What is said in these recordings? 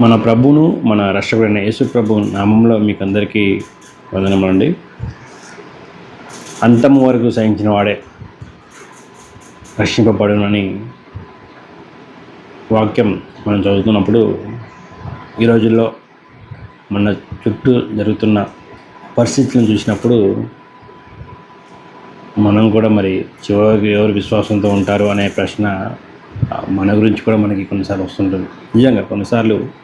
మన ప్రభువును మన రక్షకుడైన యేసు ప్రభు నామంలో మీకు అందరికీ వందనములండి. అంతము వరకు సహించిన వాడే రక్షింపబడునని వాక్యం మనం చదువుతున్నప్పుడు ఈ రోజుల్లో మన చుట్టూ జరుగుతున్న పరిస్థితులను చూసినప్పుడు మనం కూడా మరి చివరికి ఎవరు విశ్వాసంతో ఉంటారు అనే ప్రశ్న మన గురించి కూడా మనకి కొన్నిసార్లు వస్తుంటుంది. నిజంగా కొన్నిసార్లు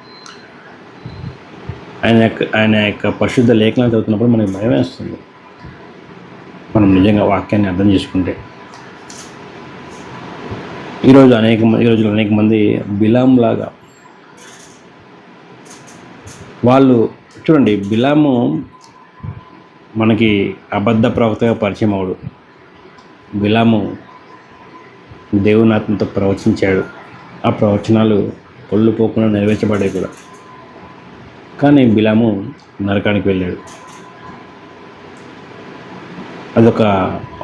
ఆయన యొక్క ఆయన యొక్క పరిశుద్ధ లేఖనాలు చదువుతున్నప్పుడు మనకి భయం వేస్తుంది. మనం నిజంగా వాక్యాన్ని అర్థం చేసుకుంటే. ఈరోజు అనేక మంది ఈ అనేక మంది బిలాం లాగా వాళ్ళు చూడండి బిలాము మనకి అబద్ధ ప్రవక్తగా పరిచయం అవడు బిలాము దేవునాత్మతో ప్రవచించాడు. ఆ ప్రవచనాలు పొళ్ళు పోకుండా నెరవేర్చబడే కూడా. కానీ బిలాము నరకానికి వెళ్ళాడు. అదొక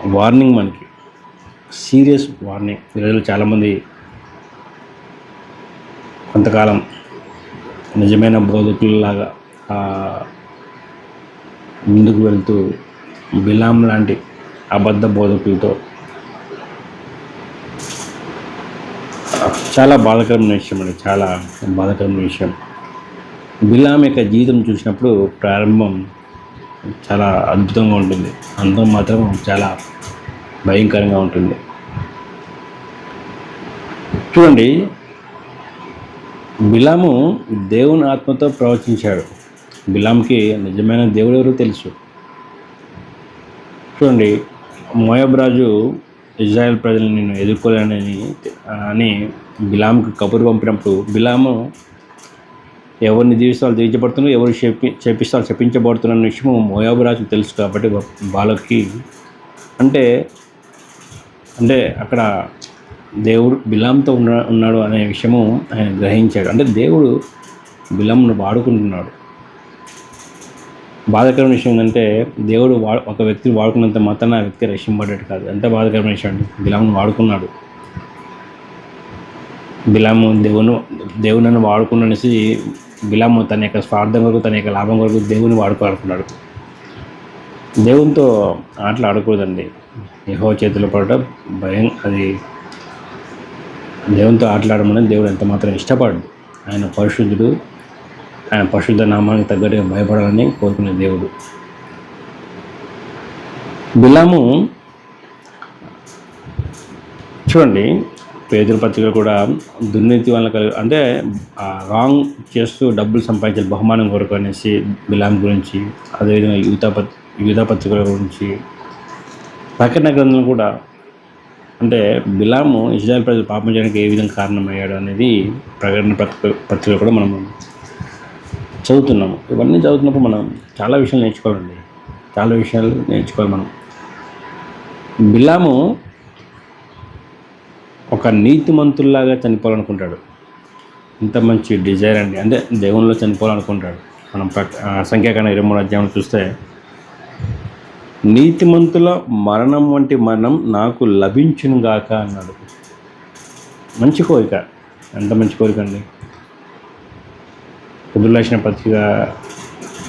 వార్నింగ్ మనకి. Serious warning. ఈరోజు చాలామంది కొంతకాలం నిజమైన బోధకులలాగా ముందుకు వెళ్తూ బిలాం లాంటి అబద్ధ బోధకులతో చాలా బాధాకరమైన విషయం అండి. చాలా బాధాకరమైన విషయం. బిలాం యొక్క జీవితం చూసినప్పుడు ప్రారంభం చాలా అద్భుతంగా ఉంటుంది. అంతం మాత్రం చాలా భయంకరంగా ఉంటుంది. చూడండి బిలాము దేవుని ఆత్మతో ప్రవచించాడు. బిలాంకి నిజమైన దేవుడు ఎవరో తెలుసు. చూడండి మోయబ్రాజు ఇజ్రాయెల్ ప్రజలను నేను ఎదుర్కోలేనని అని బిలాంకి కబురు పంపినప్పుడు బిలాము ఎవరిని దీవిస్తే వాళ్ళు దీవించబడుతున్నారు ఎవరు చెప్పి చేపిస్తే శపించబడుతున్న చెప్పించబడుతున్న విషయం మోయాబు రాజుకు తెలుసు కాబట్టి వాళ్ళకి అంటే అంటే అక్కడ దేవుడు బిలాంతో ఉన్న ఉన్నాడు అనే విషయము ఆయన గ్రహించాడు. అంటే దేవుడు బిలంను వాడుకుంటున్నాడు. బాధాకరమైన విషయం ఏంటంటే దేవుడు వా ఒక వ్యక్తిని వాడుకున్నంత మాత్రాన ఆ వ్యక్తి రక్షింపడ్డాడు కాదు. ఎంత బాధాకరమైన విషయం అండి బిలాంను వాడుకున్నాడు. బిలాము దేవును దేవుని వాడుకున్నానేసి బిలాము తన యొక్క స్వార్థం కొరకు తన యొక్క లాభం కొరకు దేవుని వాడుకోవాలనుకున్నాడు దేవునితో ఆటలు ఆడకూడదండి యహో చేతిలో పడటం భయం అది దేవునితో ఆటలాడమని దేవుడు ఎంత మాత్రం ఇష్టపడు ఆయన పరిశుద్ధుడు. ఆయన పరిశుద్ధ నామానికి తగ్గట్టుగా భయపడాలని కోరుకునే దేవుడు. బిలాము చూడండి పేదల పత్రిక కూడా దుర్నీతి వల్ల కలిగి అంటే రాంగ్ చేస్తూ డబ్బులు సంపాదించాలి బహుమానం కొరకు అనేసి బిలాం గురించి అదేవిధంగా యువత పత్ యువత పత్రికల గురించి ప్రకటన గ్రంథం కూడా అంటే బిలాము ఇజ్రాయల్ ప్రజలు పాపం చేయడానికి ఏ విధంగా కారణమయ్యాడు అనేది ప్రకటన పత్రిక పత్రిక కూడా మనం చదువుతున్నాము. ఇవన్నీ చదువుతున్నప్పుడు మనం చాలా విషయాలు నేర్చుకోవాలండి. చాలా విషయాలు నేర్చుకోవాలి మనం. బిలాము ఒక నీతిమంతుల్లాగా చనిపోవాలనుకుంటాడు. ఇంత మంచి డిజైర్ అండి. అంటే దేవునిలో చనిపోవాలనుకుంటాడు. మనం ప్రక సంఖ్యాకాండ ఇరవై మూడు అధ్యాయం చూస్తే నీతిమంతుల మరణం వంటి మరణం నాకు లభించును గాక అన్నాడు. మంచి కోరిక. ఎంత మంచి కోరిక అండి. హిబుల్ పత్రిక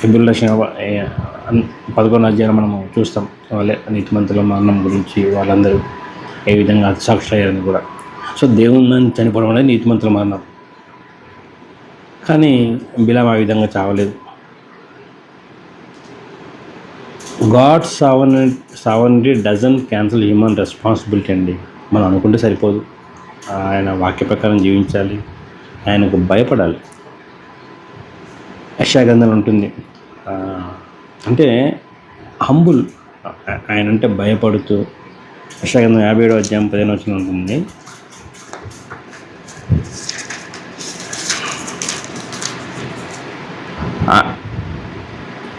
హిబుల్ పదకొండు అధ్యాయం మనము చూస్తాం వాళ్ళే నీతిమంతుల మరణం గురించి వాళ్ళందరూ. ఏ విధంగా సాక్షి అయ్యారని కూడా. సో దేవుని చనిపోవడం అనేది నీతిమంతుల మరణం కానీ బిలాం ఆ విధంగా చావలేదు. God sovereign sovereignty doesn't cancel human responsibility అండి. మనం అనుకుంటే సరిపోదు. ఆయన వాక్య ప్రకారం జీవించాలి. ఆయనకు భయపడాలి. యశాగంధం ఉంటుంది. అంటే హంబుల్. ఆయన అంటే భయపడుతూ యశాగంధం యాభై ఏడో అధ్యాయం పదిహేను వచ్చిన ఉంటుంది.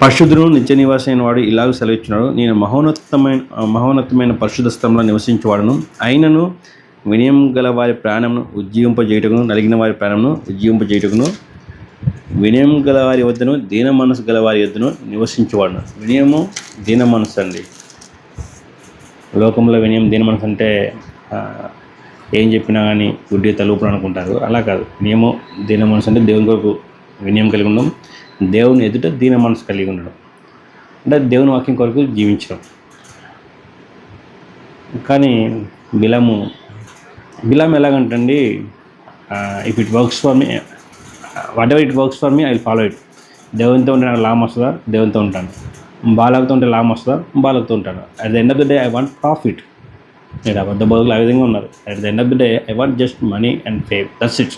పరిశుద్ధుడు నిత్య నివాసైన వాడు ఇలాగ సెలవిచ్చినాడు నేను మహోన్నతమైన మహోన్నతమైన పరిశుద్ధ స్థలంలో నివసించేవాడును. అయినను వినయం గల వారి ప్రాణమును ఉజ్జీవింపజేయటకును నలిగిన వారి ప్రాణమును ఉజ్జీవింపజేయటకును వినయం గల వారి వద్దను దీన మనసు గల వారి వద్దను నివసించేవాడును. వినయము దీన మనసు అండి. లోకంలో వినయం దీన మనసు అంటే ఏం చెప్పినా కానీ గుడ్డి తలుపులు అనుకుంటారు. అలా కాదు. నియమం దీన మనసు అంటే దేవుని కొరకు వినయం కలిగి ఉండడం. దేవుని ఎదుట దీన మనసు కలిగి ఉండడం. అంటే దేవుని వాక్యం కొరకు జీవించడం. కానీ Balaam Balaam ఎలాగంటండి if it works for me whatever it works for me I follow it దేవునితో ఉంటే నాకు లాభం వస్తుందా? దేవునితో ఉంటాను. బాలకుతో ఉంటే లాభం వస్తుందా? బాలకుతో ఉంటాను at the end of the day I want profit నేను అబద్ధ బదులు ఆ విధంగా ఉన్నారు at the end of the day I want just money and fame that's it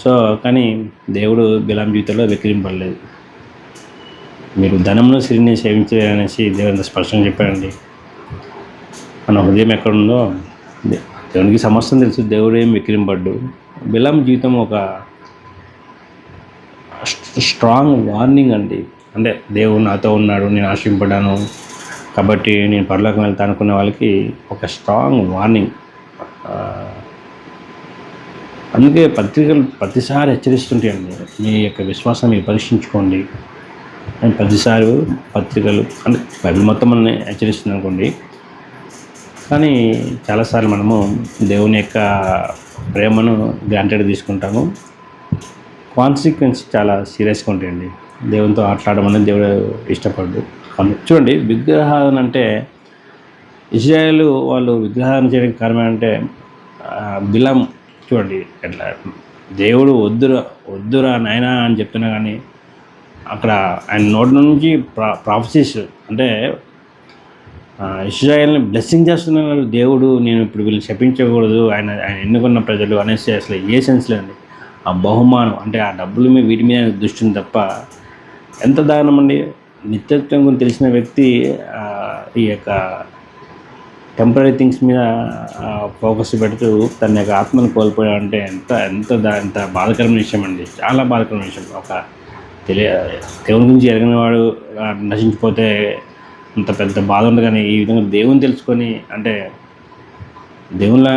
so కానీ దేవుడు బిలాం జీవితంలో వెక్కిరింపడలేదు. మీరు ధనమును సిరిని సేవించాలనేసి దేవుడు స్పష్టంగా చెప్పారండి మన హృదయం ఎక్కడుందో దే- దేవునికి సమస్తం తెలుసు దేవుడు ఏం విక్రింపడ్డు బిలాం జీవితం ఒక స్ట్రాంగ్ వార్నింగ్ అండి. అంటే దేవుడు నాతో ఉన్నాడు నేను ఆశింపడాను. కాబట్టి నేను పరలోకం వెళ్తా అనుకునే వాళ్ళకి ఒక స్ట్రాంగ్ వార్నింగ్ అందుకే పత్రికలు ప్రతిసారి హెచ్చరిస్తుంటాయండి మీ యొక్క విశ్వాసం మీరు పరీక్షించుకోండి. అని ప్రతిసారి పత్రికలు అంటే బైబిల్ మొత్తం మనల్ని హెచ్చరిస్తుంది అనుకోండి. కానీ చాలాసార్లు మనము దేవుని యొక్క ప్రేమను గ్రాంటెడ్ తీసుకుంటాము. కాన్సిక్వెన్స్ చాలా సీరియస్గా ఉంటాయండి. దేవునితో ఆటలాడడం అనేది దేవుడు ఇష్టపడదు. చూడండి విగ్రహాలను అంటే ఇజ్రాయేల్ వాళ్ళు విగ్రహాన్ని చేయడానికి కారణం అంటే బిలం చూడండి ఎట్లా దేవుడు వద్దురా వద్దురా నాయనా అని చెప్తున్నా కానీ అక్కడ ఆయన నోటి నుంచి ప్రా ప్రాఫసిస్ అంటే ఆ, బ్లెస్సింగ్ చేస్తున్నారు. దేవుడు నేను ఇప్పుడు వీళ్ళు శపించకూడదు ఆయన ఆయన ఎన్నుకున్న ప్రజలు అనేసి అసలు ఏ సెన్స్ లేదండి. ఆ బహుమానం అంటే ఆ డబ్బులు మీద వీటి మీద దృష్టిని తప్ప ఎంత దారుణం అండి? నిత్యత్వం గురించి తెలిసిన వ్యక్తి ఈ యొక్క టెంపరీ థింగ్స్ మీద ఫోకస్ పెడుతూ తన యొక్క ఆత్మను కోల్పోయాడంటే ఎంత ఎంత దా- ఎంత బాధకరమైన విషయం అండి. చాలా బాధకరమైన విషయం. ఒక తెలియ దేవుని గురించి ఎరగిన వాడు నశించిపోతే అంత పెద్ద బాధ ఉంది కానీ ఈ విధంగా దేవుని తెలుసుకొని అంటే దేవుళ్ళ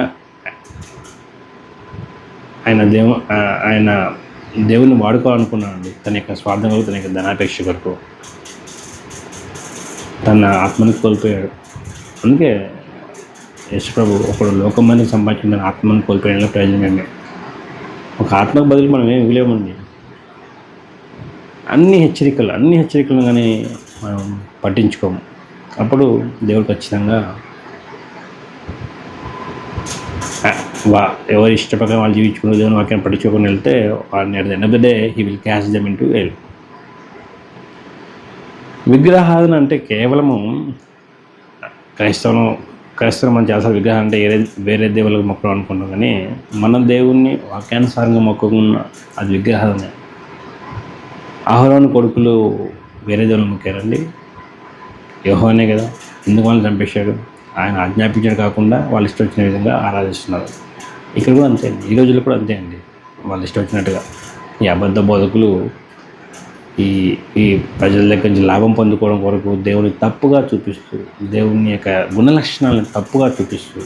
ఆయన దేవు ఆయన దేవుని వాడుకోవాలనుకున్నానండి తన యొక్క స్వార్థం కొరకు తన యొక్క ధనాపేక్ష కొరకు తన ఆత్మని కోల్పోయాడు. అందుకే యేసు ప్రభు ఒకడు లోకమని సంపాదించిన ఆత్మను కోల్పోయడంలో ప్రయోజనం ఏమే ఒక ఆత్మకు బదులు మనం ఏం ఇవ్వలేమండి. అన్ని హెచ్చరికలు అన్ని హెచ్చరికలు కానీ మనం పట్టించుకోము. అప్పుడు దేవుడు ఖచ్చితంగా ఆ, వా ఎవరి ఇష్టప్రకారం వాళ్ళు జీవించుకునే దేవుని వాక్యాన్ని పట్టించుకొని వెళ్తే వాళ్ళని at the end of the day he will cash them into hell విగ్రహాలను అంటే కేవలము క్రైస్తవం క్రైస్తవం మనం చేస్తారు విగ్రహం అంటే వేరే వేరే దేవుళ్ళకి మొక్కలు అనుకుంటాం కానీ మన దేవుణ్ణి వాక్యానుసారంగా మొక్కకున్న అది విగ్రహాదనే ఆహ్వాని కొడుకులు వేరే దేవుళ్ళు మొక్కారండి. యోహోనే కదా ఎందుకు వాళ్ళని చంపేశాడు? ఆయన ఆజ్ఞాపించాడు కాకుండా వాళ్ళు ఇష్టం వచ్చిన విధంగా ఆరాధిస్తున్నారు. ఇక్కడ కూడా అంతే అండి. ఈ రోజుల్లో కూడా అంతే అండి. వాళ్ళు ఇష్టం వచ్చినట్టుగా. ఈ అబద్ధ బోధకులు ఈ ఈ ప్రజల దగ్గర నుంచి లాభం పొందుకోవడం కొరకు దేవుని తప్పుగా చూపిస్తూ దేవుని యొక్క గుణ లక్షణాలను తప్పుగా చూపిస్తూ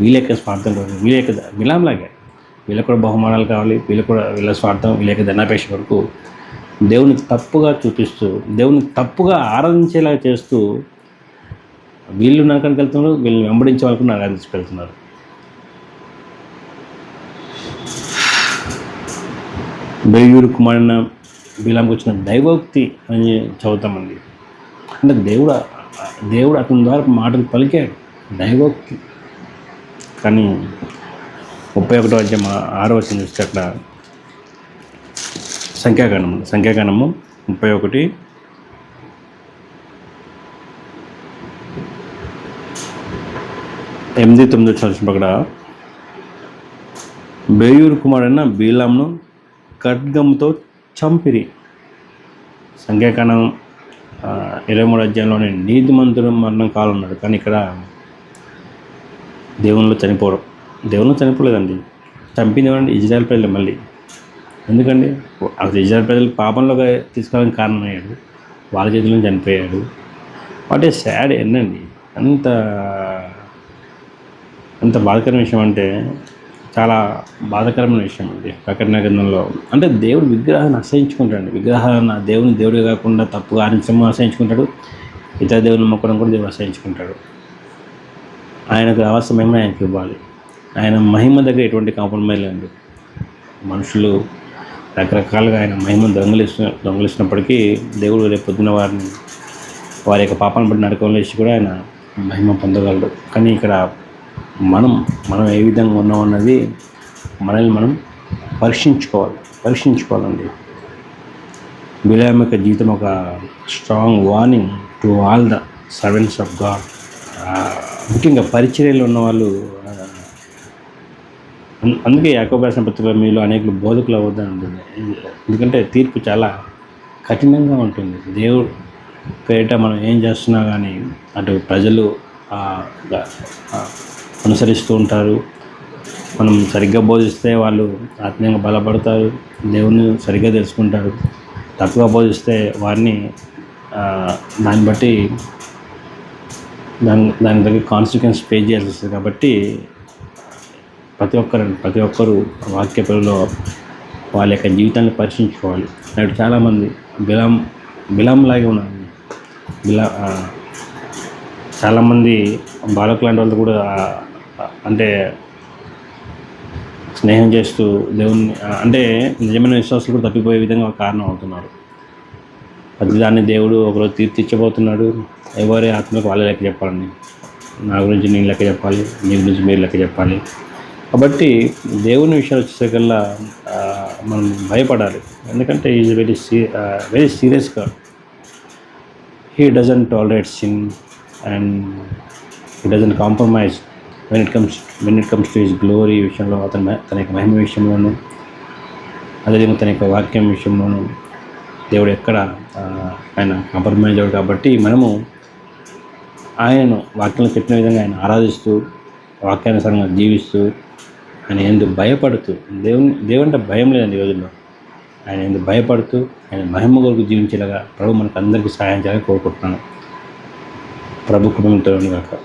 వీళ్ళ యొక్క స్వార్థం కొరకు వీళ్ళ యొక్క విలాంలాగే వీళ్ళకు కూడా బహుమానాలు కావాలి వీళ్ళకి కూడా వీళ్ళ స్వార్థం వీళ్ళ యొక్క ధనాపేక్ష కొరకు దేవుని తప్పుగా చూపిస్తూ దేవుని తప్పుగా ఆరాధించేలా చేస్తూ వీళ్ళు నరకానికి వెళ్తున్నారు వీళ్ళని వెంబడించే వాళ్ళకు నరకానికి తీసుకెళ్తున్నారు. బేయూరు కుమారున వీళ్ళకి వచ్చిన దైవోక్తి అని చదువుతామండి. అంటే దేవుడు దేవుడు అతని ద్వారా మాటలు పలికాడు దైవోక్తి. కానీ ముప్పై ఒకటో అధ్యాయం ఆరో వచ్చిన చూస్తే అక్కడ సంఖ్యాకాండము సంఖ్యాకాండము ముప్పై ఒకటి. ఎనిమిది తొమ్మిది వచ్చిన అక్కడ బేయూరు కుమారుడైన బీలాంను ఖడ్గంతో చంపిరి. సంఖ్యాకాండం ఇరవై మూడు అధ్యాయంలోని నీతిమంతుడు మరణం కాలన్నాడు. కానీ ఇక్కడ దేవునిలో చనిపోవడం. దేవుళ్ళు చనిపోలేదండి. చంపింది ఏమంటే ఇజ్రాయల్ ప్రజలు మళ్ళీ. ఎందుకండి అసలు ఇజ్రాయల్ ప్రజలు పాపంలోకి తీసుకోవడానికి కారణమయ్యాడు. వాళ్ళ చేతిలో చనిపోయాడు. వాట్ ఏ సాడ్ ఎన్నండి అంత అంత బాధకరమైన విషయం అంటే చాలా బాధాకరమైన విషయం అండి. ప్రకటన గ్రంథంలో. అంటే దేవుడు విగ్రహాన్ని అసహించుకుంటాడు విగ్రహాన్ని దేవుని దేవుడు కాకుండా తప్పుగా ఆరించడం అసహించుకుంటాడు ఇతర దేవుని మొక్కడం కూడా దేవుడు అసహించుకుంటాడు ఆయనకు అవసరమేమో ఆయనకి ఇవ్వాలి. ఆయన మహిమ దగ్గర ఎటువంటి కాంప్రమైజ్ లేదు మనుషులు రకరకాలుగా ఆయన మహిమను దొంగలిస్తు దొంగలిస్తున్నప్పటికీ దేవుడు రేపు పొద్దున వారిని వారి యొక్క పాపాలను బట్టి నరకంలో వేసి కూడా ఆయన మహిమ పొందగలడు. కానీ ఇక్కడ మనం మనం ఏ విధంగా ఉన్నాం అన్నది మనల్ని మనం పరీక్షించుకోవాలి పరీక్షించుకోవాలండి. బిలాం యొక్క జీవితం ఒక strong warning to all the servants of God ముఖ్యంగా పరిచర్యలు ఉన్నవాళ్ళు అందుకే యాకోబాసిన పత్రికలో మీలో అనేక బోధకులు అవ్వద్దని ఉంటుంది. ఎందుకంటే తీర్పు చాలా కఠినంగా ఉంటుంది. దేవుడు పేరిట మనం ఏం చేస్తున్నా కానీ అటు ప్రజలు అనుసరిస్తూ ఉంటారు. మనం సరిగ్గా బోధిస్తే వాళ్ళు ఆత్మీయంగా బలపడతారు. దేవుని సరిగ్గా తెలుసుకుంటారు. తప్పుగా బోధిస్తే వారిని దాన్ని బట్టి దాని దాని దగ్గర కాన్సిక్వెన్స్ పే చేయాల్సి వస్తుంది. కాబట్టి ప్రతి ఒక్కరు ప్రతి ఒక్కరు వాక్య పిల్లలు వాళ్ళ యొక్క జీవితాన్ని పరీక్షించుకోవాలి. నేడు చాలామంది బిలం బిలంలాగే ఉన్నారు. బిలా చాలామంది బాలకులు లాంటి వాళ్ళు కూడా అంటే స్నేహం చేస్తూ దేవుని అంటే నిజమైన విశ్వాసాలు కూడా తప్పిపోయే విధంగా కారణం అవుతున్నారు. ప్రతిదాన్ని దేవుడు ఒకరోజు తీర్చిచ్చబోతున్నాడు ఎవరి ఆత్మకు వాళ్ళ లెక్క చెప్పాలండి. నా గురించి నేను లెక్క చెప్పాలి నీ గురించి మీరు లెక్క చెప్పాలి. కాబట్టి దేవుని విషయాలు వచ్చేసరికల్లా మనం భయపడాలి. ఎందుకంటే ఈజ్ వెరీ సీ వెరీ సీరియస్గా he doesn't tolerate sin and he doesn't compromise when it comes when it comes to his glory విషయంలో అతను తన యొక్క మహిమ విషయంలోనూ అదేవిధంగా తన యొక్క వాక్యం విషయంలోనూ దేవుడు ఎక్కడ ఆయన కాంప్రమైజ్ అవ్వడు కాబట్టి మనము ఆయనను వాక్యంలో చెప్పిన విధంగా ఆయన ఆరాధిస్తూ వాక్యానుసారంగా జీవిస్తూ ఆయన ఎందుకు భయపడుతూ దేవుని దేవుంటే భయం లేదండి ఈ రోజుల్లో. ఆయన ఎందుకు భయపడుతూ ఆయన మహిమ కొరకు జీవించేలాగా ప్రభు మనకు అందరికీ సహాయం చేయాలని కోరుకుంటున్నాను. ప్రభు కుటుంబంతో కాక